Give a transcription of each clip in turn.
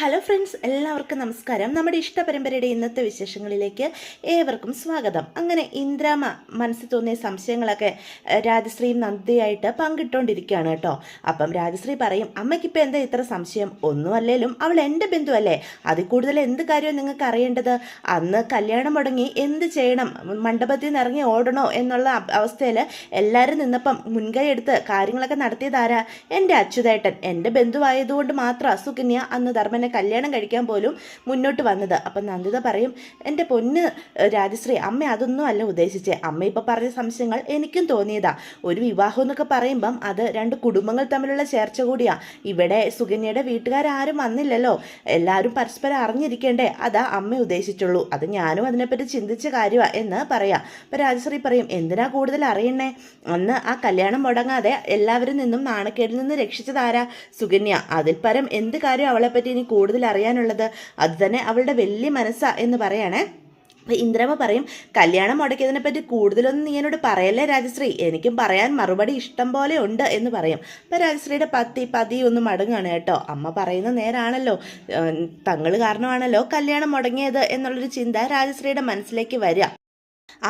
Hello friends എല്ലാവർക്കും നമസ്കാരം. നമ്മുടെ ഇഷ്ട പരമ്പരയുടെ ഇന്നത്തെ വിശേഷങ്ങളിലേക്ക് ഏവർക്കും സ്വാഗതം. അങ്ങനെ ഇന്ദ്രാമ മനസ്സിൽ തോന്നിയ സംശയങ്ങളൊക്കെ രാജശ്രീ രാജശ്രീയും നന്ദിയായിട്ട് പങ്കിട്ടുകൊണ്ടിരിക്കുകയാണ് കേട്ടോ. അപ്പം രാജശ്രീ പറയും അമ്മയ്ക്കിപ്പോൾ എന്താ ഇത്ര സംശയം? ഒന്നുമല്ലേലും അവൾ എന്റെ ബന്ധുവല്ലേ? അതിൽ കൂടുതൽ എന്ത് കാര്യവും നിങ്ങൾക്ക് അറിയേണ്ടത്? അന്ന് കല്യാണം മുടങ്ങി എന്ത് ചെയ്യണം? മണ്ഡപത്തിൽ നിന്ന് ഇറങ്ങി ഓടണോ എന്നുള്ള അവസ്ഥയിൽ എല്ലാവരും നിന്നപ്പം മുൻകൈ എടുത്ത് കാര്യങ്ങളൊക്കെ നടത്തിയതാരാ എന്റെ അച്യുതേട്ടൻ. എന്റെ ബന്ധുവായതുകൊണ്ട് മാത്രം സുകന്യ അന്ന് ധർമ്മനെ കല്യാണം കഴിക്കാൻ പോലും മുന്നോട്ട് വന്നത്. അപ്പം നന്ദിത പറയും എന്റെ പൊന്ന് രാജശ്രീ അമ്മ അതൊന്നും അല്ല ഉദ്ദേശിച്ചേ. അമ്മ ഇപ്പോൾ പറഞ്ഞ സംശയങ്ങൾ എനിക്കും തോന്നിയതാ. ഒരു വിവാഹം എന്നൊക്കെ പറയുമ്പം അത് രണ്ട് കുടുംബങ്ങൾ തമ്മിലുള്ള ചേർച്ച കൂടിയാ. ഇവിടെ സുകന്യയുടെ വീട്ടുകാരും വന്നില്ലല്ലോ. എല്ലാവരും പരസ്പരം അറിഞ്ഞിരിക്കേണ്ടേ. അതാ അമ്മ ഉദ്ദേശിച്ചുള്ളൂ. അത് ഞാനും അതിനെപ്പറ്റി ചിന്തിച്ച കാര്യമാണ് എന്ന് പറയാം. അപ്പം രാജശ്രീ പറയും എന്തിനാ കൂടുതൽ അറിയണേ? അന്ന് ആ കല്യാണം മുടങ്ങാതെ എല്ലാവരിൽ നിന്നും നാണക്കേടിൽ നിന്ന് രക്ഷിച്ചതാരാ സുഗന്യ അതിൽ പരം എന്ത് കാര്യം അവളെപ്പറ്റി ഇനി കൂടുതൽ അറിയാനുള്ളത്. അതുതന്നെ അവളുടെ വലിയ മനസ്സാ എന്ന് പറയാണ്. അപ്പൊ ഇന്ദ്രമ പറയും കല്യാണം മുടക്കിയതിനെ പറ്റി കൂടുതലൊന്നും നീ എന്നോട് പറയല്ലേ രാജശ്രീ? എനിക്കും പറയാൻ മറുപടി ഇഷ്ടം പോലെ ഉണ്ട് എന്ന് പറയും. അപ്പൊ രാജശ്രീയുടെ പത്തി പതി ഒന്ന് മടങ്ങാണ് കേട്ടോ. അമ്മ പറയുന്ന നേരാണല്ലോ. തങ്ങൾ കാരണമാണല്ലോ കല്യാണം മുടങ്ങിയത് എന്നുള്ളൊരു ചിന്ത രാജശ്രീയുടെ മനസ്സിലേക്ക് വരിക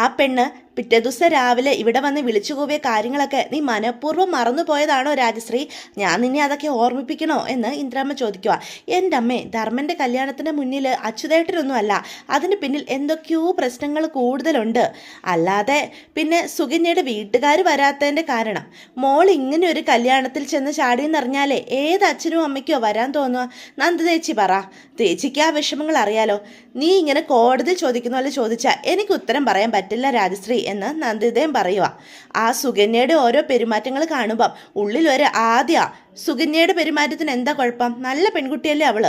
ആ പെണ്ണ് പിറ്റേ ദിവസം രാവിലെ ഇവിടെ വന്ന് വിളിച്ചു കൂവിയ കാര്യങ്ങളൊക്കെ നീ മനഃപൂർവം മറന്നുപോയതാണോ രാജശ്രീ? ഞാൻ നിന്നെ അതൊക്കെ ഓർമ്മിപ്പിക്കണോ? എന്ന് ഇന്ദ്രാമ്മ ചോദിക്കുക എന്റെ അമ്മേ ധർമ്മന്റെ കല്യാണത്തിന് മുന്നിൽ അച്യുതേട്ടനൊന്നുമല്ല. അതിന് പിന്നിൽ എന്തൊക്കെയോ പ്രശ്നങ്ങൾ കൂടുതലുണ്ട്. അല്ലാതെ പിന്നെ സുകന്യയുടെ വീട്ടുകാർ വരാത്തതിന്റെ കാരണം. മോൾ ഇങ്ങനെ ഒരു കല്യാണത്തിൽ ചെന്ന് ചാടിയെന്നറിഞ്ഞാലേ ഏത് അച്ഛനും അമ്മയ്ക്കോ വരാൻ തോന്നുക? നന്ദ ചേച്ചി പറ. ചേച്ചിക്ക് ആ വിഷമങ്ങൾ അറിയാലോ. നീ ഇങ്ങനെ കോടതി ചോദിക്കുന്ന പോലെ ചോദിച്ചാൽ എനിക്ക് ഉത്തരം പറയാൻ പറ്റില്ല രാജശ്രീ. എന്ന് നന്ദിതയും പറയുക ആ സുകന്യയുടെ ഓരോ പെരുമാറ്റങ്ങൾ കാണുമ്പം ഉള്ളിൽ ഒരു ആദ്യ സുകന്യയുടെ പെരുമാറ്റത്തിന് എന്താ കുഴപ്പം? നല്ല പെൺകുട്ടിയല്ലേ അവൾ?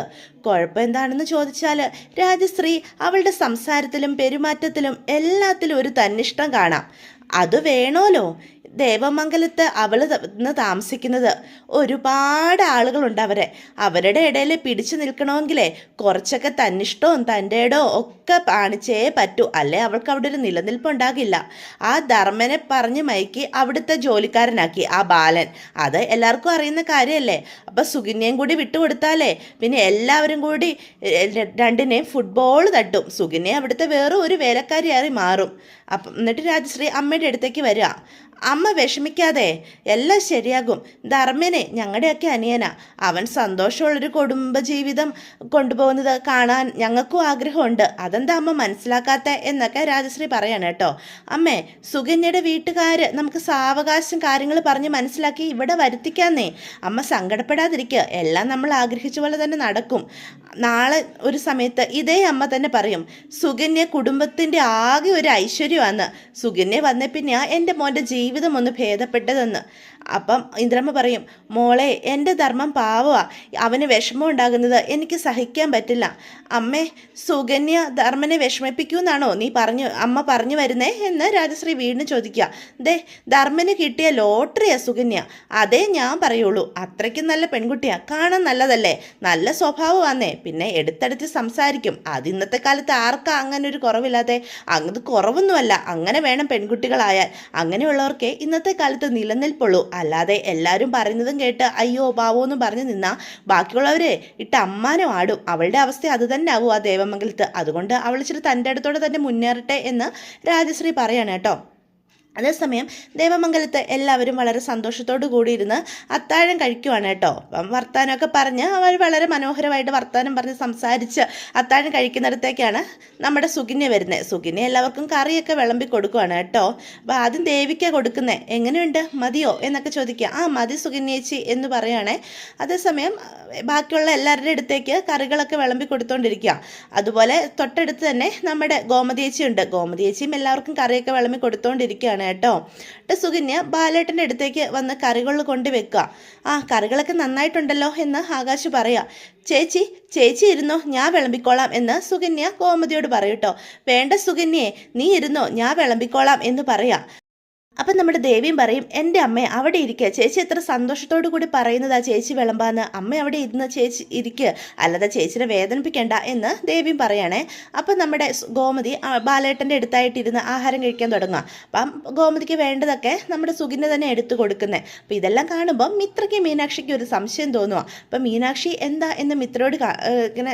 കുഴപ്പം എന്താണെന്ന് ചോദിച്ചാൽ രാജശ്രീ അവളുടെ സംസാരത്തിലും പെരുമാറ്റത്തിലും എല്ലാത്തിലും ഒരു തന്നിഷ്ടം കാണാം. അത് വേണോലോ? ദേവമംഗലത്ത് അവൾ ഇന്ന് താമസിക്കുന്നത്. ഒരുപാട് ആളുകളുണ്ട് അവരെ. അവരുടെ ഇടയിൽ പിടിച്ചു നിൽക്കണമെങ്കിലേ കുറച്ചൊക്കെ തന്നിഷ്ടവും തന്റെ ഇടവും ഒക്കെ കാണിച്ചേ പറ്റൂ. അല്ലേ അവൾക്ക് അവിടെ ഒരു നിലനിൽപ്പുണ്ടാകില്ല ആ ധർമ്മനെ പറഞ്ഞ് മയക്കി അവിടുത്തെ ജോലിക്കാരനാക്കി ആ ബാലൻ. അത് എല്ലാവർക്കും അറിയുന്ന കാര്യമല്ലേ? അപ്പം സുകന്യയും കൂടി വിട്ടുകൊടുത്താലേ പിന്നെ എല്ലാവരും കൂടി രണ്ടിനെയും ഫുട്ബോൾ തട്ടും. സുകന്യ അവിടുത്തെ വേറെ ഒരു വേലക്കാരിയായി മാറും. അപ്പം എന്നിട്ട് രാജശ്രീ അമ്മയുടെ അടുത്തേക്ക് വരിക. അമ്മ വിഷമിക്കാതെ എല്ലാം ശരിയാകും. ധർമ്മനെ ഞങ്ങളുടെയൊക്കെ അനിയനാ. അവൻ സന്തോഷമുള്ളൊരു കുടുംബജീവിതം കൊണ്ടുപോകുന്നത് കാണാൻ ഞങ്ങൾക്കും ആഗ്രഹമുണ്ട്. അതെന്താ അമ്മ മനസ്സിലാക്കാത്ത എന്നൊക്കെ രാജശ്രീ പറയാണ് കേട്ടോ. അമ്മേ സുകന്യയുടെ വീട്ടുകാർ നമുക്ക് സാവകാശം കാര്യങ്ങൾ പറഞ്ഞ് മനസ്സിലാക്കി ഇവിടെ വരുത്തിക്കാന്നേ. അമ്മ സങ്കടപ്പെടാതിരിക്കുക എല്ലാം നമ്മൾ ആഗ്രഹിച്ച പോലെ തന്നെ നടക്കും. നാളെ ഒരു സമയത്ത് ഇതേ അമ്മ തന്നെ പറയും സുകന്യ കുടുംബത്തിന്റെ ആകെ ഒരു ഐശ്വര്യമാണ്. സുകന്യ വന്ന പിന്നെ എന്റെ മോന്റെ ജീവിതം ഒന്ന് ഭേദപ്പെട്ടതെന്ന്. അപ്പം ഇന്ദ്രമ്മ പറയും മോളെ എന്റെ ധർമ്മം പാവുക അവന് വിഷമം ഉണ്ടാകുന്നത് എനിക്ക് സഹിക്കാൻ പറ്റില്ല. അമ്മേ സുകന്യ ധർമ്മനെ വിഷമിപ്പിക്കൂന്നാണോ നീ പറഞ്ഞു അമ്മ പറഞ്ഞു വരുന്നേ? എന്ന് രാജശ്രീ വീണ്ടും ചോദിക്കുക. ദേ ധർമ്മന് കിട്ടിയ ലോട്ടറിയാ സുകന്യ. അതേ ഞാൻ പറയുള്ളൂ. അത്രയ്ക്കും നല്ല പെൺകുട്ടിയാ. കാണാൻ നല്ലതല്ലേ? നല്ല സ്വഭാവമാന്നേ. പിന്നെ എടുത്തെടുത്ത് സംസാരിക്കും. അത് ഇന്നത്തെ കാലത്ത് ആർക്കാ അങ്ങനെ ഒരു കുറവില്ലാതെ? അത് കുറവൊന്നുമല്ല. അങ്ങനെ വേണം പെൺകുട്ടികളായാൽ. അങ്ങനെയുള്ളവർക്കേ ഇന്നത്തെ കാലത്ത് നിലനിൽപ്പുള്ളൂ. അല്ലാതെ എല്ലാവരും പറയുന്നതും കേട്ട് അയ്യോ പാവോ എന്ന് പറഞ്ഞ് നിന്നാ ബാക്കിയുള്ളവരെ ഇട്ട് അമ്മാനും ആടും അവളുടെ അവസ്ഥ അത് തന്നെ ആവും ആ ദേവമംഗലത്ത്. അതുകൊണ്ട് അവൾ ഇച്ചിരി തന്റെ അടുത്തോടെ തന്നെ മുന്നേറട്ടെ എന്ന് രാജശ്രീ പറയാണ് കേട്ടോ. അതേസമയം ദേവമംഗലത്ത് എല്ലാവരും വളരെ സന്തോഷത്തോടു കൂടിയിരുന്ന് അത്താഴം കഴിക്കുവാണ് കേട്ടോ. അപ്പം വർത്താനമൊക്കെ പറഞ്ഞ് അവർ വളരെ മനോഹരമായിട്ട് വർത്താനം പറഞ്ഞ് സംസാരിച്ച് അത്താഴം കഴിക്കുന്നിടത്തേക്കാണ് നമ്മുടെ സുഗിന്യ വരുന്നത് സുഗിന്യ എല്ലാവർക്കും കറിയൊക്കെ വിളമ്പി കൊടുക്കുവാണ് കേട്ടോ. അപ്പോൾ ആദ്യം ദേവിക്ക കൊടുക്കുന്നത് എങ്ങനെയുണ്ട്? മതിയോ? എന്നൊക്കെ ചോദിക്കുക. ആ മതി സുഗിന്യേച്ചി എന്ന് പറയുകയാണേ അതേസമയം ബാക്കിയുള്ള എല്ലാവരുടെ അടുത്തേക്ക് കറികളൊക്കെ വിളമ്പി കൊടുത്തുകൊണ്ടിരിക്കുക അതുപോലെ തൊട്ടടുത്ത് തന്നെ നമ്മുടെ ഗോമതിയേച്ചിയുണ്ട് ഗോമതിയേച്ചിയും എല്ലാവർക്കും കറിയൊക്കെ വിളമ്പി കൊടുത്തുകൊണ്ടിരിക്കുകയാണ് കേട്ടോ. എന്നിട്ട് സുകന്യ ബാലേട്ടന്റെ അടുത്തേക്ക് വന്ന് കറികൾ കൊണ്ട് വെക്കുക. ആ കറികളൊക്കെ നന്നായിട്ടുണ്ടല്ലോ എന്ന് ആകാശ് പറയുക ചേച്ചി ചേച്ചി ഇരുന്നോ? ഞാൻ വിളമ്പിക്കോളാം എന്ന് സുകന്യ കോമതിയോട് പറയൂട്ടോ വേണ്ട സുകന്യേ നീ ഇരുന്നോ? ഞാൻ വിളമ്പിക്കോളാം എന്ന് പറയാ. അപ്പം നമ്മുടെ ദേവിയും പറയും എന്റെ അമ്മ അവിടെ ഇരിക്കുക ചേച്ചി എത്ര സന്തോഷത്തോടു കൂടി പറയുന്നതാ ചേച്ചി വിളമ്പാന്ന്. അമ്മ അവിടെ ഇരുന്ന് ചേച്ചി ഇരിക്കുക അല്ലാതെ ചേച്ചിനെ വേദനിപ്പിക്കേണ്ട എന്ന് ദേവിയും പറയണേ. അപ്പം നമ്മുടെ ഗോമതി ബാലേട്ടന്റെ അടുത്തായിട്ടിരുന്ന് ആഹാരം കഴിക്കാൻ തുടങ്ങുക അപ്പം ഗോമതിക്ക് വേണ്ടതൊക്കെ നമ്മുടെ സുഖിനെ തന്നെ എടുത്തു കൊടുക്കുന്നത് അപ്പം ഇതെല്ലാം കാണുമ്പോൾ മിത്രയ്ക്ക് മീനാക്ഷിക്ക് ഒരു സംശയം തോന്നുക അപ്പം മീനാക്ഷി എന്താ എന്ന് മിത്രയോട് ഇങ്ങനെ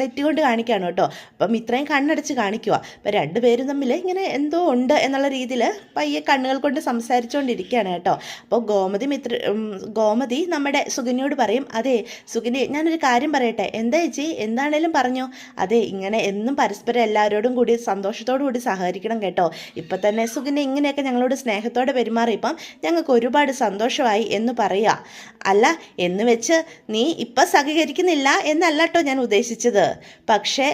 നെറ്റുകൊണ്ട് കാണിക്കുകയാണ് കേട്ടോ. അപ്പം മിത്രയും കണ്ണടച്ച് കാണിക്കുക അപ്പം രണ്ടുപേരും തമ്മിൽ ഇങ്ങനെ എന്തോ ഉണ്ട് എന്നുള്ള രീതിയിൽ പയ്യെ കണ്ണുകൾ കൊണ്ട് സംസാരിച്ചുകൊണ്ടിരിക്കുകയാണ് കേട്ടോ. അപ്പോൾ ഗോമതി മിത്ര ഗോമതി നമ്മുടെ സുഗന്യോട് പറയും അതെ സുഗന്യ ഞാനൊരു കാര്യം പറയട്ടെ. എന്താ ചേച്ചി? എന്താണേലും പറഞ്ഞോ. അതെ ഇങ്ങനെ എന്നും പരസ്പരം എല്ലാവരോടും കൂടി സന്തോഷത്തോടു കൂടി സഹകരിക്കണം കേട്ടോ. ഇപ്പം തന്നെ സുഗന്യ ഇങ്ങനെയൊക്കെ ഞങ്ങളോട് സ്നേഹത്തോടെ പെരുമാറിയപ്പം ഞങ്ങൾക്ക് ഒരുപാട് സന്തോഷമായി എന്ന് പറയുക അല്ല എന്ന് വെച്ച് നീ ഇപ്പം സഹകരിക്കുന്നില്ല എന്നല്ല കേട്ടോ ഞാൻ ഉദ്ദേശിച്ചത്. പക്ഷേ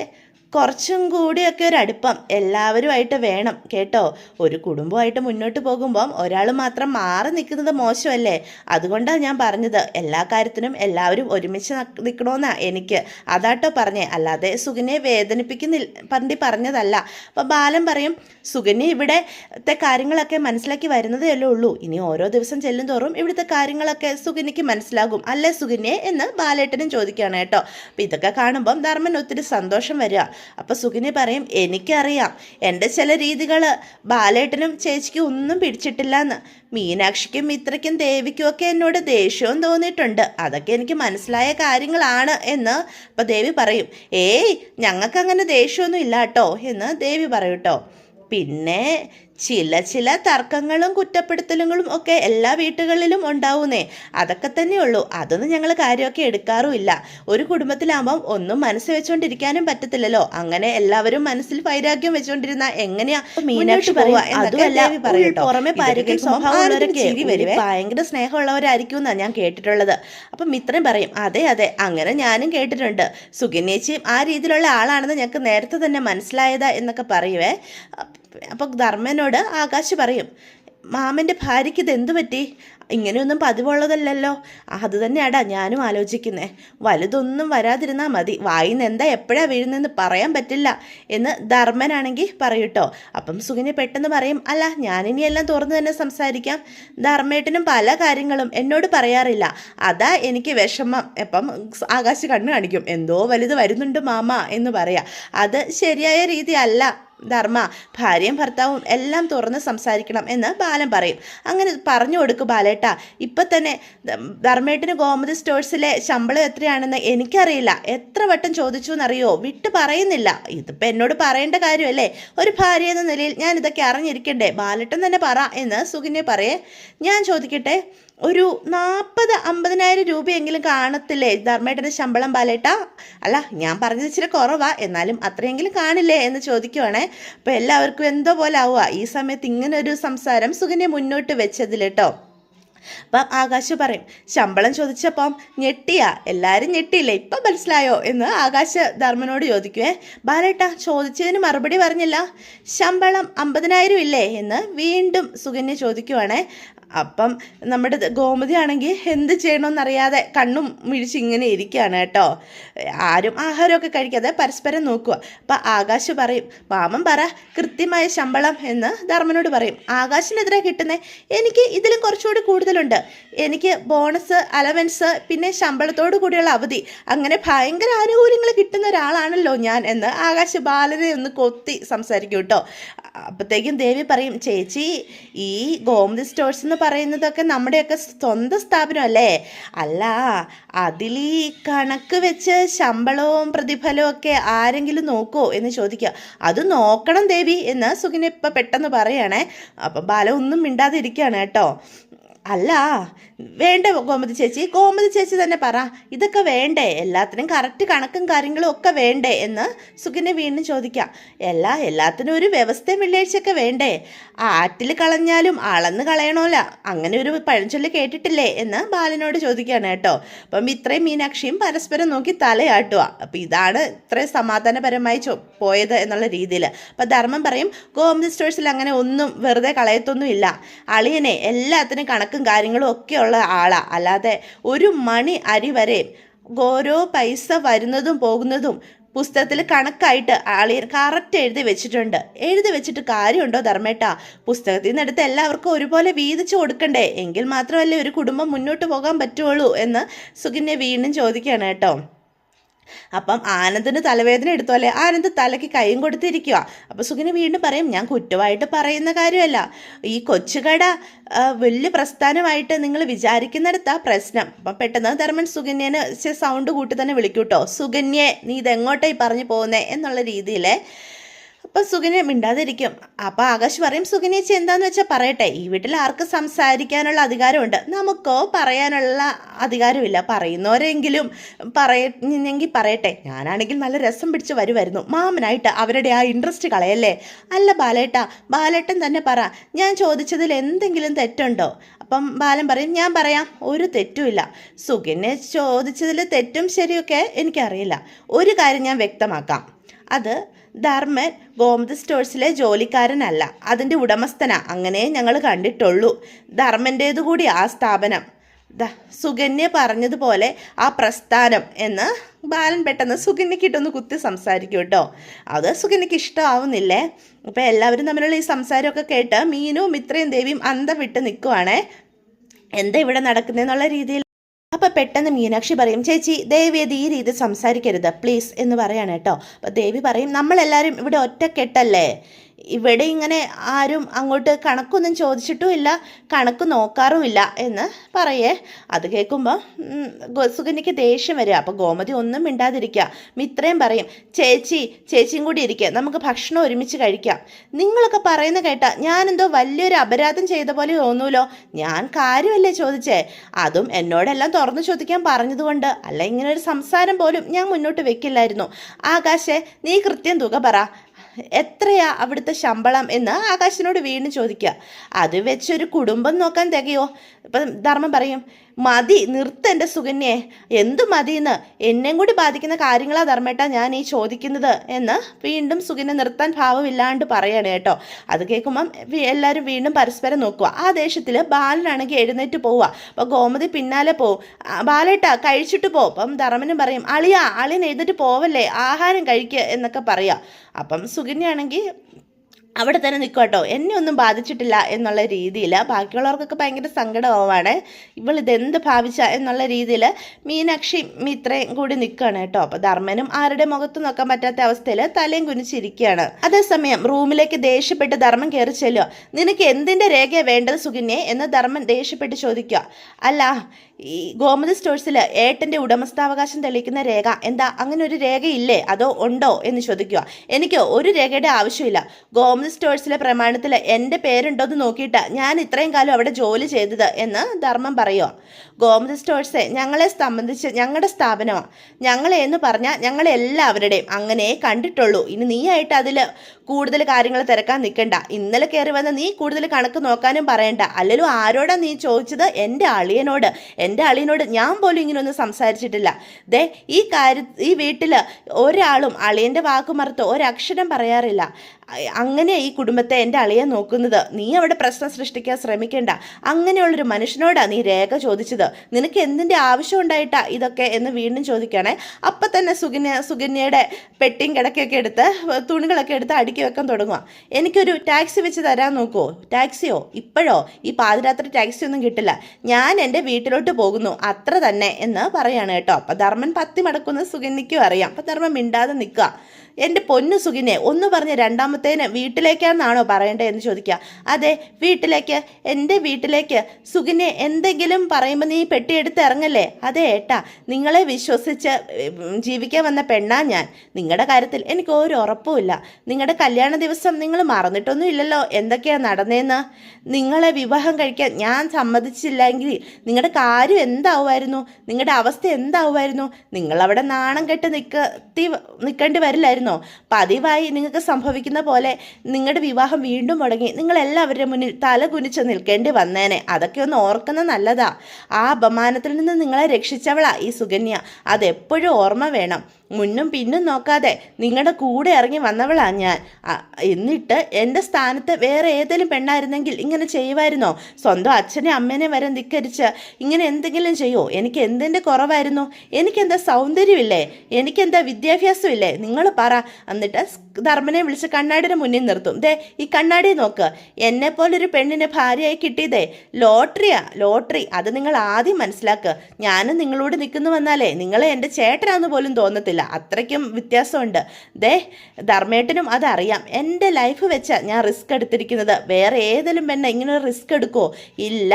കുറച്ചും കൂടിയൊക്കെ ഒരു അടുപ്പം എല്ലാവരുമായിട്ട് വേണം കേട്ടോ? ഒരു കുടുംബമായിട്ട് മുന്നോട്ട് പോകുമ്പം ഒരാൾ മാത്രം മാറി നിൽക്കുന്നത് മോശമല്ലേ? അതുകൊണ്ടാണ് ഞാൻ പറഞ്ഞത്. എല്ലാ കാര്യത്തിനും എല്ലാവരും ഒരുമിച്ച് നിൽക്കണമെന്നാ എനിക്ക്. അതാട്ടോ പറഞ്ഞേ. അല്ലാതെ സുഗന്യെ വേദനിപ്പിക്കുന്നില്ല പണ്ടി പറഞ്ഞതല്ല. അപ്പം ബാലൻ പറയും സുഗന്യ ഇവിടത്തെ കാര്യങ്ങളൊക്കെ മനസ്സിലാക്കി വരുന്നതേ ഉള്ളൂ. ഇനി ഓരോ ദിവസം ചെല്ലും തോറും ഇവിടുത്തെ കാര്യങ്ങളൊക്കെ സുഗന്യക്ക് മനസ്സിലാകും. അല്ലേ സുഗന്യെ? എന്ന് ബാലേട്ടനും ചോദിക്കുകയാണ് കേട്ടോ. അപ്പം ഇതൊക്കെ കാണുമ്പം ധർമ്മൻ ഒത്തിരി സന്തോഷം വരിക. അപ്പം സുഖിനി പറയും എനിക്കറിയാം. എന്റെ ചില രീതികൾ ബാലേട്ടനും ചേച്ചിക്കും ഒന്നും പിടിച്ചിട്ടില്ല എന്ന് മീനാക്ഷിക്കും മിത്രയ്ക്കും ദേവിക്കും ഒക്കെ എന്നോട് ദേഷ്യവും തോന്നിയിട്ടുണ്ട്. അതൊക്കെ എനിക്ക് മനസ്സിലായ കാര്യങ്ങളാണ് എന്ന് അപ്പം ദേവി പറയും. ഏയ് ഞങ്ങൾക്കങ്ങനെ ദേഷ്യമൊന്നും ഇല്ല കേട്ടോ എന്ന് ദേവി പറയൂട്ടോ പിന്നെ ചില ചില തർക്കങ്ങളും കുറ്റപ്പെടുത്തലുകളും ഒക്കെ എല്ലാ വീട്ടുകളിലും ഉണ്ടാവുന്നേ. അതൊക്കെ തന്നെയുള്ളൂ അതൊന്നും ഞങ്ങൾ കാര്യമൊക്കെ എടുക്കാറുമില്ല. ഒരു കുടുംബത്തിലാകുമ്പം ഒന്നും മനസ്സ് വെച്ചുകൊണ്ടിരിക്കാനും പറ്റത്തില്ലല്ലോ. അങ്ങനെ എല്ലാവരും മനസ്സിൽ വൈരാഗ്യം വെച്ചുകൊണ്ടിരുന്ന എങ്ങനെയാ മീനാക്ഷി പുറമെ സ്വഭാവമുള്ളവരൊക്കെ ഭയങ്കര സ്നേഹമുള്ളവരായിരിക്കും എന്നാണ് ഞാൻ കേട്ടിട്ടുള്ളത്. അപ്പം മിത്രം പറയും അതെ അതെ അങ്ങനെ ഞാനും കേട്ടിട്ടുണ്ട്. സുഗന്യേച്ചിയും ആ രീതിയിലുള്ള ആളാണെന്ന് ഞങ്ങൾക്ക് നേരത്തെ തന്നെ മനസ്സിലായതാ എന്നൊക്കെ പറയുവേ. അപ്പോൾ ധർമ്മനോട് ആകാശ് പറയും മാമന്റെ ഭാര്യയ്ക്ക് ഇത് എന്തു പറ്റി? ഇങ്ങനെയൊന്നും പതിവുള്ളതല്ലല്ലോ. അത് തന്നെയാടാ ഞാനും ആലോചിക്കുന്നേ. വലുതൊന്നും വരാതിരുന്നാൽ മതി. വായിന്ന് എന്താ എപ്പോഴാ വീഴുന്നതെന്ന് പറയാൻ പറ്റില്ല എന്ന് ധർമ്മനാണെങ്കിൽ പറയൂട്ടോ. അപ്പം സുഖിനെ പെട്ടെന്ന് പറയും അല്ല ഞാനിനി എല്ലാം തുറന്നു തന്നെ സംസാരിക്കാം. ധർമ്മേട്ടനും പല കാര്യങ്ങളും എന്നോട് പറയാറില്ല. അതാ എനിക്ക് വിഷമം. എപ്പം ആകാശ കണ്ണു കാണിക്കും. എന്തോ വലുത് വരുന്നുണ്ട് മാമ എന്ന് പറയാം. അത് ശരിയായ രീതി അല്ല ധർമ്മ. ഭാര്യയും ഭർത്താവും എല്ലാം തുറന്ന് സംസാരിക്കണം എന്ന് ബാലൻ പറയും. അങ്ങനെ പറഞ്ഞു കൊടുക്കും ബാലേട്ട ഇപ്പം തന്നെ ധർമ്മേട്ടിന് ഗോമതി സ്റ്റോഴ്സിലെ ശമ്പളം എത്രയാണെന്ന് എനിക്കറിയില്ല. എത്ര വട്ടം ചോദിച്ചു എന്നറിയോ വിട്ട് പറയുന്നില്ല. ഇതിപ്പോൾ എന്നോട് പറയേണ്ട കാര്യമല്ലേ? ഒരു ഭാര്യ എന്ന നിലയിൽ ഞാൻ ഇതൊക്കെ അറിഞ്ഞിരിക്കണ്ടേ? ബാലട്ടൻ തന്നെ പറ എന്ന് സുഖിനെ പറയേ. ഞാൻ ചോദിക്കട്ടെ ഒരു നാൽപ്പത് അമ്പതിനായിരം രൂപയെങ്കിലും കാണത്തില്ലേ ധർമ്മേട്ടന്റെ ശമ്പളം ബാലേട്ട? അല്ല ഞാൻ പറഞ്ഞത് ഇച്ചിരി കുറവാ. എന്നാലും അത്രയെങ്കിലും കാണില്ലേ എന്ന് ചോദിക്കുവാണേ. അപ്പോൾ എല്ലാവർക്കും എന്തോ പോലെ ആവുക ഈ സമയത്ത് ഇങ്ങനൊരു സംസാരം സുഖിനെ മുന്നോട്ട് വെച്ചതിൽ കേട്ടോ അപ്പം ആകാശ് പറയും ശമ്പളം ചോദിച്ചപ്പം ഞെട്ടിയാ എല്ലാവരും ഞെട്ടിയില്ലേ? ഇപ്പം മനസ്സിലായോ? എന്ന് ആകാശ് ധർമ്മനോട് ചോദിക്കുവേ ബാലേട്ട ചോദിച്ചതിന് മറുപടി പറഞ്ഞില്ല. ശമ്പളം അമ്പതിനായിരം ഇല്ലേ? എന്ന് വീണ്ടും സുകന്യ ചോദിക്കുവാണേ. അപ്പം നമ്മുടെ ഗോമതി ആണെങ്കിൽ എന്ത് ചെയ്യണമെന്നറിയാതെ കണ്ണും മിഴിച്ച് ഇങ്ങനെ ഇരിക്കുകയാണ് കേട്ടോ. ആരും ആഹാരമൊക്കെ കഴിക്കാതെ പരസ്പരം നോക്കുക. അപ്പം ആകാശ് പറയും മാമൻ പറ കൃത്യമായ ശമ്പളം എന്ന് ധർമ്മനോട് പറയും. ആകാശിനെതിരെ കിട്ടുന്നേ എനിക്ക് ഇതിലും കുറച്ചുകൂടി കൂടുതലുണ്ട്. എനിക്ക് ബോണസ് അലവൻസ് പിന്നെ ശമ്പളത്തോടു കൂടിയുള്ള അവധി. അങ്ങനെ ഭയങ്കര ആനുകൂല്യങ്ങൾ കിട്ടുന്ന ഒരാളാണല്ലോ ഞാൻ എന്ന് ആകാശ ബാലനെ ഒന്ന് കൊത്തി സംസാരിക്കും കേട്ടോ. അപ്പോഴത്തേക്കും ദേവി പറയും ചേച്ചി ഈ ഗോമതി സ്റ്റോഴ്സ് എന്ന് പറയുന്നതൊക്കെ നമ്മുടെയൊക്കെ സ്വന്തം സ്ഥാപനമല്ലേ അല്ല? അതിൽ ഈ കണക്ക് വെച്ച് ശമ്പളവും പ്രതിഫലവും ഒക്കെ ആരെങ്കിലും നോക്കുമോ എന്ന് ചോദിക്കുക. അത് നോക്കണം ദേവി എന്ന് സുഖിനെ ഇപ്പം പെട്ടെന്ന് പറയുകയാണേ അപ്പം ബാല ഒന്നും മിണ്ടാതിരിക്കുകയാണ് കേട്ടോ. അല്ല വേണ്ട ഗോമതി ചേച്ചി. ഗോമതി ചേച്ചി തന്നെ പറ. ഇതൊക്കെ വേണ്ടേ? എല്ലാത്തിനും കറക്റ്റ് കണക്കും കാര്യങ്ങളും ഒക്കെ വേണ്ടേ എന്ന് സുഖിനെ വീണ്ടും ചോദിക്കാം. എല്ലാ എല്ലാത്തിനും ഒരു വ്യവസ്ഥയും വെള്ളിയാഴ്ചയൊക്കെ വേണ്ടേ? ആറ്റിൽ കളഞ്ഞാലും അളന്ന് കളയണമല്ല അങ്ങനെ ഒരു പഴഞ്ചൊല്ല് കേട്ടിട്ടില്ലേ എന്ന് ബാലനോട് ചോദിക്കുകയാണ് കേട്ടോ. അപ്പം ഇത്രയും മീനാക്ഷിയും പരസ്പരം നോക്കി തലയാട്ടുക അപ്പം ഇതാണ് ഇത്രയും സമാധാനപരമായി പോയത് എന്നുള്ള രീതിയിൽ അപ്പം ധർമ്മം പറയും ഗോമതി സ്റ്റോഴ്സിൽ അങ്ങനെ ഒന്നും വെറുതെ കളയത്തൊന്നുമില്ല. അളിയനെ എല്ലാത്തിനും കണക്കും കാര്യങ്ങളും ഒക്കെ ഉള്ള ആളാണ് അല്ലാതെ ഒരു മണി അരി വരെ ഓരോ പൈസ വരുന്നതും പോകുന്നതും പുസ്തകത്തിൽ കണക്കായിട്ട് ആളി കറക്റ്റ് എഴുതി വെച്ചിട്ടുണ്ട്. എഴുതി വെച്ചിട്ട് കാര്യമുണ്ടോ ധർമ്മേട്ടാ? പുസ്തകത്തിൽ നിന്ന് എടുത്ത് എല്ലാവർക്കും ഒരുപോലെ വീതിച്ചു കൊടുക്കണ്ടേ? എങ്കിൽ മാത്രമല്ലേ ഒരു കുടുംബം മുന്നോട്ട് പോകാൻ പറ്റുള്ളൂ എന്ന് സുകന്യ വീണ്ടും ചോദിക്കുകയാണ് കേട്ടോ. അപ്പം ആനന്ദിന് തലവേദന എടുത്തോലെ ആനന്ദ് തലയ്ക്ക് കൈയും കൊടുത്തിരിക്കുക അപ്പോൾ സുഖിന് വീണ്ടും പറയും ഞാൻ കുറ്റമായിട്ട് പറയുന്ന കാര്യമല്ല. ഈ കൊച്ചുകട വലിയ പ്രസ്ഥാനമായിട്ട് നിങ്ങൾ വിചാരിക്കുന്നിടത്താ പ്രശ്നം. അപ്പം പെട്ടെന്ന് ധർമ്മൻ സുകന്യന് സൗണ്ട് കൂട്ടി തന്നെ വിളിക്കൂട്ടോ. സുകന്യെ നീ ഇതെങ്ങോട്ടായി പറഞ്ഞു പോകുന്നേ? എന്നുള്ള രീതിയിൽ അപ്പം സുഖിനെ മിണ്ടാതിരിക്കും. അപ്പം ആകാശ് പറയും സുഖിനേച്ചി എന്താന്ന് വെച്ചാൽ പറയട്ടെ. ഈ വീട്ടിൽ ആർക്ക് സംസാരിക്കാനുള്ള അധികാരമുണ്ട്? നമുക്കോ പറയാനുള്ള അധികാരമില്ല. പറയുന്നവരെങ്കിലും പറയുന്നെങ്കിൽ പറയട്ടെ. ഞാനാണെങ്കിൽ നല്ല രസം പിടിച്ച് വരുമായിരുന്നു മാമനായിട്ട് അവരുടെ ആ ഇൻട്രസ്റ്റ് കളയല്ലേ? അല്ല ബാലേട്ട ബാലേട്ടൻ തന്നെ പറ. ഞാൻ ചോദിച്ചതിൽ എന്തെങ്കിലും തെറ്റുണ്ടോ? അപ്പം ബാലൻ പറയും ഞാൻ പറയാം. ഒരു തെറ്റുമില്ല. സുഖിനെ ചോദിച്ചതിൽ തെറ്റും ശരിയൊക്കെ എനിക്കറിയില്ല. ഒരു കാര്യം ഞാൻ വ്യക്തമാക്കാം. അത് ധർമ്മൻ ഗോമതി സ്റ്റോഴ്സിലെ ജോലിക്കാരനല്ല. അതിന്റെ ഉടമസ്ഥന. അങ്ങനെ ഞങ്ങൾ കണ്ടിട്ടുള്ളൂ. ധർമ്മന്റേതു കൂടി ആ സ്ഥാപനം. സുകന്യ പറഞ്ഞതുപോലെ ആ പ്രസ്ഥാനം എന്ന് ബാലൻ പെട്ടെന്ന് സുകന്യക്കിട്ടൊന്ന് കുത്തി സംസാരിക്കും കേട്ടോ. അത് സുകന്യക്ക് ഇഷ്ടമാവുന്നില്ലേ അപ്പോൾ എല്ലാവരും തമ്മിലുള്ള ഈ സംസാരമൊക്കെ കേട്ട് മീനും മിത്രയും ദേവിയും അന്തം വിട്ട് നിൽക്കുവാണേ എന്താ ഇവിടെ നടക്കുന്നതെന്നുള്ള രീതിയിൽ അപ്പം പെട്ടെന്ന് മീനാക്ഷി പറയും ചേച്ചി ദേവി അത് ഈ രീതി സംസാരിക്കരുത് പ്ലീസ് എന്ന് പറയാണ് കേട്ടോ. അപ്പോൾ ദേവി പറയും നമ്മളെല്ലാവരും ഇവിടെ ഒറ്റക്കെട്ടല്ലേ? ഇവിടെ ഇങ്ങനെ ആരും അങ്ങോട്ട് കണക്കൊന്നും ചോദിച്ചിട്ടുമില്ല കണക്ക് നോക്കാറുമില്ല എന്ന് പറയേ. അത് കേൾക്കുമ്പോൾ സുകന്യക്ക് ദേഷ്യം വരിക. അപ്പോൾ ഗോമതി ഒന്നും മിണ്ടാതിരിക്കുക. മിത്രയും പറയും ചേച്ചി ചേച്ചിയും കൂടി ഇരിക്കുക നമുക്ക് ഭക്ഷണം ഒരുമിച്ച് കഴിക്കാം. നിങ്ങളൊക്കെ പറയുന്ന കേട്ടാ ഞാനെന്തോ വലിയൊരു അപരാധം ചെയ്ത പോലെ തോന്നൂലോ? ഞാൻ കാര്യമല്ലേ ചോദിച്ചേ? അതും എന്നോടെല്ലാം തുറന്നു ചോദിക്കാൻ പറഞ്ഞതുകൊണ്ട് അല്ല ഇങ്ങനെ ഒരു സംസാരം പോലും ഞാൻ മുന്നോട്ട് വെക്കില്ലായിരുന്നു. ആകാശേ നീ കൃത്യം തുക പറ. എത്രയാ അവിടുത്തെ ശമ്പളം എന്ന് ആകാശിനോട് വീണ്ടും ചോദിക്കുക. അത് വെച്ചൊരു കുടുംബം നോക്കാൻ തികയോ? ഇപ്പം ധർമ്മം പറയും മതി നിർത്ത് എന്റെ സുകന്യെ എന്തു മതിയെന്ന്? എന്നെയും കൂടി ബാധിക്കുന്ന കാര്യങ്ങളാ ധർമ്മേട്ട ഞാൻ ഈ ചോദിക്കുന്നത് എന്ന് വീണ്ടും സുകന്യ നിർത്താൻ ഭാവമില്ലാണ്ട് പറയാണ് കേട്ടോ. അത് കേൾക്കുമ്പം എല്ലാവരും വീണ്ടും പരസ്പരം നോക്കുക. ആ ദേശത്തിൽ ബാലനാണെങ്കിൽ എഴുന്നേറ്റ് പോവുക. അപ്പോൾ ഗോമതി പിന്നാലെ പോവും. ബാലേട്ട കഴിച്ചിട്ട് പോ. അപ്പം ധർമ്മനും പറയും അളിയാ അളിയൻ എഴുന്നേറ്റ് പോവല്ലേ? ആഹാരം കഴിക്കുക എന്നൊക്കെ പറയാം. അപ്പം സുകന്യാണെങ്കിൽ അവിടെ തന്നെ നിൽക്കും കേട്ടോ. എന്നെ ഒന്നും ബാധിച്ചിട്ടില്ല എന്നുള്ള രീതിയിൽ ബാക്കിയുള്ളവർക്കൊക്കെ ഭയങ്കര സങ്കടമാവാണ്. ഇവൾ ഇതെന്ത് ഭാവിച്ച എന്നുള്ള രീതിയിൽ മീനാക്ഷി മിത്രയും കൂടി നിൽക്കുകയാണ് കേട്ടോ. അപ്പോൾ ധർമ്മനും ആരുടെ മുഖത്ത് നോക്കാൻ പറ്റാത്ത അവസ്ഥയിൽ തലയും കുനിച്ചിരിക്കുകയാണ്. അതേസമയം റൂമിലേക്ക് ദേഷ്യപ്പെട്ട് ധർമ്മൻ കയറി ചെല്ലുക. നിനക്ക് എന്തിന്റെ രേഖയാണ് വേണ്ടത് സുകന്യെ എന്ന് ധർമ്മൻ ദേഷ്യപ്പെട്ട് ചോദിക്കുക. അല്ല ഈ ഗോമതി സ്റ്റോഴ്സിൽ ഏട്ടന്റെ ഉടമസ്ഥാവകാശം തെളിയിക്കുന്ന രേഖ. എന്താ അങ്ങനെ ഒരു രേഖയില്ലേ? അതോ ഉണ്ടോ എന്ന് ചോദിക്കുക. എനിക്ക് ഒരു രേഖയുടെ ആവശ്യമില്ല. ഗോമതി സ്റ്റോഴ്സിലെ പ്രമാണത്തിൽ എന്റെ പേരുണ്ടോ എന്ന് നോക്കിയിട്ട് ഞാൻ ഇത്രയും കാലം അവിടെ ജോലി ചെയ്തത് എന്ന് ധർമ്മം പറയുക ഗോമതി സ്റ്റോഴ്സ് ഞങ്ങളെ സംബന്ധിച്ച് ഞങ്ങളുടെ സ്ഥാപനമാണ് ഞങ്ങളെ എന്ന് പറഞ്ഞാൽ ഞങ്ങളെല്ലാവരുടെയും അങ്ങനെ കണ്ടിട്ടുള്ളൂ. ഇനി നീയായിട്ട് അതിൽ കൂടുതൽ കാര്യങ്ങൾ തിരക്കാൻ നിൽക്കണ്ട. ഇന്നലെ കയറി വന്ന നീ കൂടുതൽ കണക്ക് നോക്കാനും പറയണ്ട. അല്ലല്ലോ ആരോടാ നീ ചോദിച്ചത്? എന്റെ അളിയനോട്. എന്റെ അളിയനോട് ഞാൻ പോലും ഇങ്ങനെയൊന്നും സംസാരിച്ചിട്ടില്ല. ദേ ഈ കാര്യ ഈ വീട്ടിൽ ഒരാളും അളിയന്റെ വാക്കുമറുത്ത് ഒരക്ഷരം പറയാറില്ല. അങ്ങനെ ഈ കുടുംബത്തെ എന്റെ അളിയെ നോക്കുന്നത്. നീ അവിടെ പ്രശ്നം സൃഷ്ടിക്കാൻ ശ്രമിക്കേണ്ട. അങ്ങനെയുള്ളൊരു മനുഷ്യനോടാ നീ രേഖ ചോദിച്ചത്. നിനക്ക് എന്തിന്റെ ആവശ്യം ഉണ്ടായിട്ടാ ഇതൊക്കെ എന്ന് വീണ്ടും ചോദിക്കുകയാണെ. അപ്പം തന്നെ സുകന്യ സുകന്യയുടെ പെട്ടിയും കിടക്കയൊക്കെ എടുത്ത് തുണികളൊക്കെ എടുത്ത് അടുക്കി വെക്കാൻ തുടങ്ങുക എനിക്കൊരു ടാക്സി വെച്ച് തരാൻ നോക്കുമോ ടാക്സിയോ? ഇപ്പോഴോ? ഈ പാതിരാത്രി ടാക്സി ഒന്നും കിട്ടില്ല. ഞാൻ എന്റെ വീട്ടിലോട്ട് പോകുന്നു. അത്ര തന്നെ എന്ന് പറയാണ് കേട്ടോ. അപ്പം ധർമ്മൻ പത്തി മടക്കുന്ന സുകന്യയ്ക്കും അറിയാം. അപ്പം ധർമ്മൻ മിണ്ടാതെ നിൽക്കുക. എന്റെ പൊന്നു സുഖിനെ ഒന്ന് പറഞ്ഞ് രണ്ടാമത്തേന് വീട്ടിലേക്കാണെന്നാണോ പറയേണ്ടത് എന്ന് ചോദിക്കുക അതെ വീട്ടിലേക്ക്. എന്റെ വീട്ടിലേക്ക്. സുഖിനെ എന്തെങ്കിലും പറയുമ്പോൾ നീ പെട്ടിയെടുത്ത് ഇറങ്ങല്ലേ? അതെ ഏട്ടാ. നിങ്ങളെ വിശ്വസിച്ച് ജീവിക്കാൻ വന്ന പെണ്ണാ ഞാൻ. നിങ്ങളുടെ കാര്യത്തിൽ എനിക്ക് ഒരു ഉറപ്പുമില്ല നിങ്ങളുടെ കല്യാണ ദിവസം നിങ്ങൾ മറന്നിട്ടൊന്നും ഇല്ലല്ലോ. എന്തൊക്കെയാണ് നടന്നതെന്ന് നിങ്ങളെ വിവാഹം കഴിക്കാൻ ഞാൻ സമ്മതിച്ചില്ലെങ്കിൽ നിങ്ങളുടെ കാര്യം എന്താവുമായിരുന്നു? നിങ്ങളുടെ അവസ്ഥ എന്താവുമായിരുന്നു? നിങ്ങളവിടെ നാണം കെട്ട് നിൽക്കത്തി നിൽക്കേണ്ടി വരില്ലായിരുന്നോ? പതിവായി നിങ്ങൾക്ക് സംഭവിക്കുന്ന പോലെ നിങ്ങളുടെ വിവാഹം വീണ്ടും മുടങ്ങി നിങ്ങൾ എല്ലാവരുടെ മുന്നിൽ തല കുനിച്ച് നിൽക്കേണ്ടി വന്നേനെ. അതൊക്കെ ഒന്ന് ഓർക്കുന്നത് നല്ലതാ. ആ അപമാനത്തിൽ നിന്ന് നിങ്ങളെ രക്ഷിച്ചവളാ ഈ സുകന്യ. അതെപ്പോഴും ഓർമ്മ വേണം. മുന്നും പിന്നും നോക്കാതെ നിങ്ങളുടെ കൂടെ ഇറങ്ങി വന്നവളാ ഞാൻ. എന്നിട്ട് എന്റെ സ്ഥാനത്ത് വേറെ ഏതെങ്കിലും പെണ്ണായിരുന്നെങ്കിൽ ഇങ്ങനെ ചെയ്യുമായിരുന്നോ? സ്വന്തം അച്ഛനെ അമ്മേനെ വരെ ധിക്കരിച്ച് ഇങ്ങനെ എന്തെങ്കിലും ചെയ്യുമോ എനിക്ക് എന്തിന്റെ കുറവായിരുന്നു? എനിക്കെന്താ സൗന്ദര്യമില്ലേ? എനിക്കെന്താ വിദ്യാഭ്യാസമില്ലേ? നിങ്ങൾ പറ. എന്നിട്ട് ധർമ്മനെ വിളിച്ച് കണ്ണാടിയുടെ മുന്നിൽ നിർത്തും. ദേ ഈ കണ്ണാടി നോക്ക്. എന്നെ പോലൊരു പെണ്ണിന് ഭാര്യയായി കിട്ടിയതേ. ലോട്ടറിയാ ലോട്ടറി. അത് നിങ്ങൾ ആദ്യം മനസ്സിലാക്കുക ഞാനും നിങ്ങളോട് നിൽക്കുന്നു വന്നാലേ നിങ്ങൾ എന്റെ ചേട്ടനാന്ന് പോലും തോന്നത്തില്ല. അത്രയ്ക്കും വ്യത്യാസമുണ്ട്. ദേ ധർമ്മേട്ടനും അതറിയാം. എന്റെ ലൈഫ് വെച്ചാൽ ഞാൻ റിസ്ക് എടുത്തിരിക്കുന്നത്. വേറെ ഏതെങ്കിലും പെണ്ണ ഇങ്ങനെ റിസ്ക് എടുക്കുമോ ഇല്ല.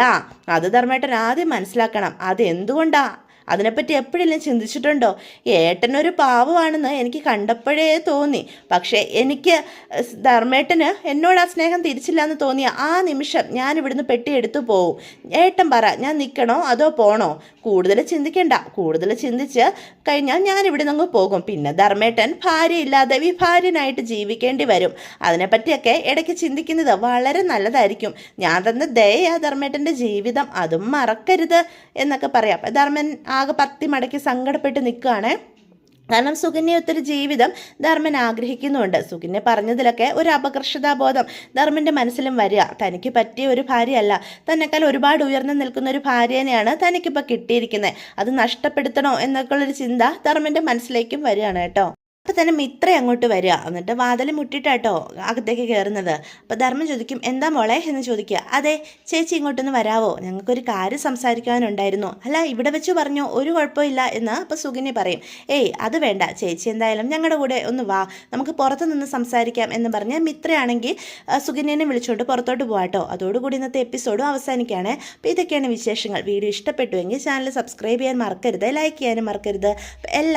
അത് ധർമ്മേട്ടൻ ആദ്യം മനസ്സിലാക്കണം. അത് എന്തുകൊണ്ടാ അതിനെപ്പറ്റി എപ്പോഴെങ്കിലും ചിന്തിച്ചിട്ടുണ്ടോ? ഏട്ടനൊരു പാവമാണെന്ന് എനിക്ക് കണ്ടപ്പോഴേ തോന്നി. പക്ഷേ എനിക്ക് ധർമ്മേട്ടന് എന്നോട് ആ സ്നേഹം തിരിച്ചില്ല എന്ന് തോന്നിയ ആ നിമിഷം ഞാൻ ഇവിടുന്ന് പെട്ടി പെട്ടിയെടുത്തു പോവും. ഏട്ടൻ പറ ഞാൻ നിൽക്കണോ അതോ പോണോ? കൂടുതൽ ചിന്തിക്കണ്ട. കൂടുതൽ ചിന്തിച്ച് കഴിഞ്ഞാൽ ഞാൻ ഇവിടെ നിന്ന് പോകും. പിന്നെ ധർമ്മേട്ടൻ ഭാര്യയില്ലാതെ വിഭാര്യനായിട്ട് ജീവിക്കേണ്ടി വരും. അതിനെപ്പറ്റിയൊക്കെ ഇടയ്ക്ക് ചിന്തിക്കുന്നത് വളരെ നല്ലതായിരിക്കും. ഞാൻ തന്ന ദയ ധർമ്മേട്ടന്റെ ജീവിതം. അതും മറക്കരുത് എന്നൊക്കെ പറയാം. ധർമ്മൻ ആകെ പത്തി മടക്കി സങ്കടപ്പെട്ട് നിൽക്കുകയാണ്. കാരണം സുകന്യയൊത്തൊരു ജീവിതം ധർമ്മൻ ആഗ്രഹിക്കുന്നുണ്ട്. സുകന്യ പറഞ്ഞതിലൊക്കെ ഒരു അപകർഷതാബോധം ധർമ്മന്റെ മനസ്സിലും വരിക. തനിക്ക് പറ്റിയ ഒരു ഭാര്യയല്ല. തന്നെക്കാൾ ഒരുപാട് ഉയർന്നു നിൽക്കുന്ന ഒരു ഭാര്യേനെയാണ് തനിക്കിപ്പോൾ കിട്ടിയിരിക്കുന്നത്. അത് നഷ്ടപ്പെടുത്തണോ എന്നൊക്കെയുള്ളൊരു ചിന്ത ധർമ്മന്റെ മനസ്സിലേക്കും വരികയാണ് കേട്ടോ. അപ്പം തന്നെ മിത്ര അങ്ങോട്ട് വരിക. എന്നിട്ട് വാതിൽ മുട്ടിട്ടാട്ടോ അകത്തേക്ക് കയറുന്നത് അപ്പം ധർമ്മം ചോദിക്കും എന്താ മോളെ? എന്ന് ചോദിക്കുക. അതെ ചേച്ചി ഇങ്ങോട്ടൊന്ന് വരാവോ? ഞങ്ങൾക്കൊരു കാര്യം സംസാരിക്കാനുണ്ടായിരുന്നു അല്ല ഇവിടെ വെച്ച് പറഞ്ഞു? ഒരു കുഴപ്പമില്ല എന്ന് അപ്പോൾ സുഗിനി പറയും. ഏയ് അത് വേണ്ട. ചേച്ചി എന്തായാലും ഞങ്ങളുടെ കൂടെ ഒന്ന് വാ. നമുക്ക് പുറത്ത് നിന്ന് സംസാരിക്കാം എന്ന് പറഞ്ഞ് മിത്രയാണെങ്കിൽ വിളിച്ചോണ്ട് വിളിച്ചുകൊണ്ട് പുറത്തോട്ട് പോകാട്ടോ അതോടുകൂടി ഇന്നത്തെ എപ്പിസോഡും അവസാനിക്കുകയാണ്. അപ്പോൾ ഇതൊക്കെയാണ് വിശേഷങ്ങൾ. വീഡിയോ ഇഷ്ടപ്പെട്ടുവെങ്കിൽ ചാനൽ സബ്സ്ക്രൈബ് ചെയ്യാൻ മറക്കരുത്. ലൈക്ക് ചെയ്യാനും മറക്കരുത്. എല്ലാ